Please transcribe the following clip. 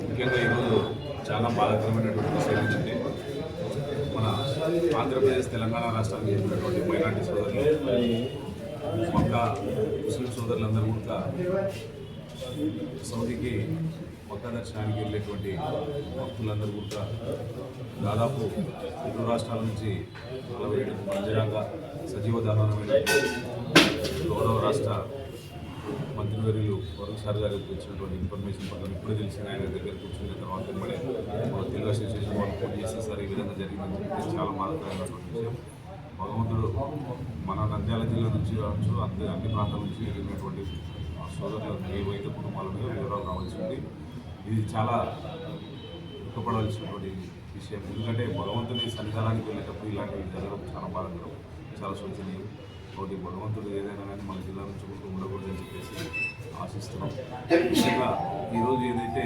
ముఖ్యంగా ఈరోజు చాలా బాధాకరమైనటువంటి విషయం ఏంటంటే మన ఆంధ్రప్రదేశ్ తెలంగాణ రాష్ట్రానికి చెందినటువంటి మైనార్టీ సోదరులు మక్క ముస్లిం సోదరులందరూ కూడా సౌదీకి మొక్క దర్శనానికి వెళ్ళేటువంటి భక్తులందరూ కూడా దాదాపు ఇరు రాష్ట్రాల నుంచి నలభై ఏడు మందిరంగా సజీవ దారుణమైన గౌరవ రాష్ట్ర మంత్రివర్యులు వరుణ్ సార్ గారికి వచ్చినటువంటి ఇన్ఫర్మేషన్ పట్ల ఇప్పుడు తెలిసిన ఆయన దగ్గర కూర్చున్న తర్వాత ఇప్పుడే మన తెలుగు అసోసియేషన్ వాళ్ళు ఫోన్ చేసి సార్ ఈ విధంగా జరిగిందని చెప్పి చాలా బాధకరమైనటువంటి విషయం. భగవంతుడు మన నంద్యాల జిల్లా నుంచి కావచ్చు అన్ని అన్ని ప్రాంతాల నుంచి వెళ్ళినటువంటి సోదరులు ఏవైతే కుటుంబాల మీద వివరాలు రావాల్సి ఉంది. ఇది చాలా దుఃఖపడాల్సినటువంటి విషయం. ఎందుకంటే భగవంతుని సన్నిధానానికి వెళ్ళేటప్పుడు ఇలాంటివి జరగడం చాలా బాధకరం చాలా శోచనీయం. కాబట్టి భగవంతుడు ఏదైనా కానీ మనకి జిల్లా నుంచి కూడా ఉండకూడదని చెప్పేసి ఆశిస్తున్నాం ముఖ్యంగా ఈరోజు ఏదైతే